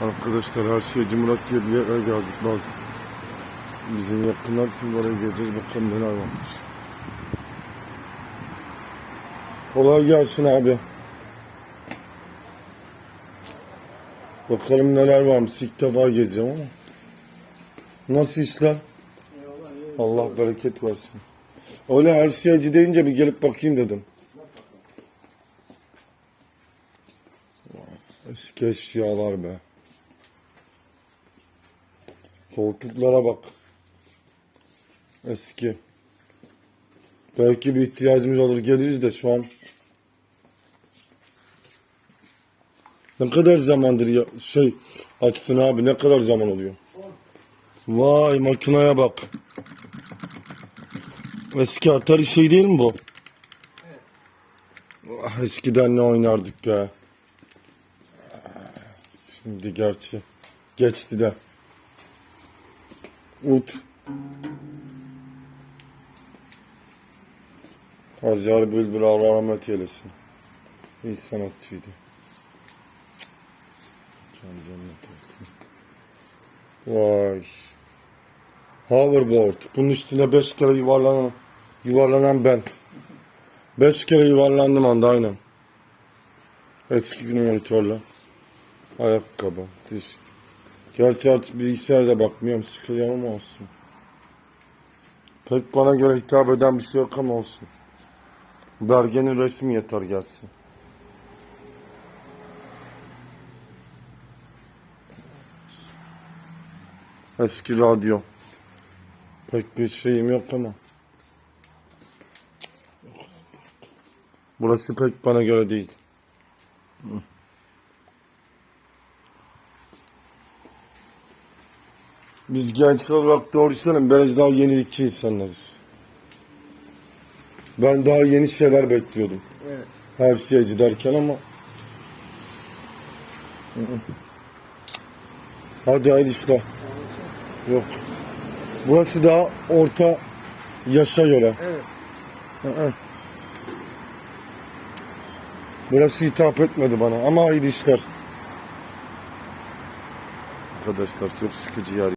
Arkadaşlar her şey Cumhuriyet diye bir yere geldik bak. Bizim yakınlar şimdi oraya geleceğiz bakalım neler varmış. Kolay gelsin abi. Bakalım neler varmış. İlk defa gezeceğim ama. Nasıl işler? Allah bereket versin. Öyle her şeyci deyince bir gelip bakayım dedim. Eski eşyalar be. Koltuklara bak. Eski. Belki bir ihtiyacımız olur geliriz de şu an. Ne kadar zamandır ya şey açtın abi ne kadar zaman oluyor? Vay makineye bak. Eski Atari şey değil mi bu? Ah, Eskiden ne oynardık be. Şimdi gerçi geçti de. Ut. Hazyar Bülbül Allah rahmet eylesin. İyi sanatçıydı. Can cennet olsun. Vay. Hoverboard. Bunun üstüne beş kere yuvarlanan, yuvarlanan ben. Beş kere yuvarlandım anda aynen. Eski gün monitörler. Ayakkabı, disk. Gerçi artık bilgisayarda bakmıyorum, sıkılıyorum olsun. Pek bana göre hitap eden bir şey yok ama olsun. Bergenin resmi yeter gelsin. Eski radyo. Pek bir şeyim yok ama. Burası pek bana göre değil. Biz gençler olarak doğru söyleyeyim. Biraz daha yenilikçi insanlarız. Ben daha yeni şeyler bekliyordum. Evet. Her şeyci derken ama. Hadi haydi işler. Yok. Burası daha orta yaşa göre. Evet. Hı-hı. Burası hitap etmedi bana ama haydi işler. Arkadaşlar çok sıkıcı yer.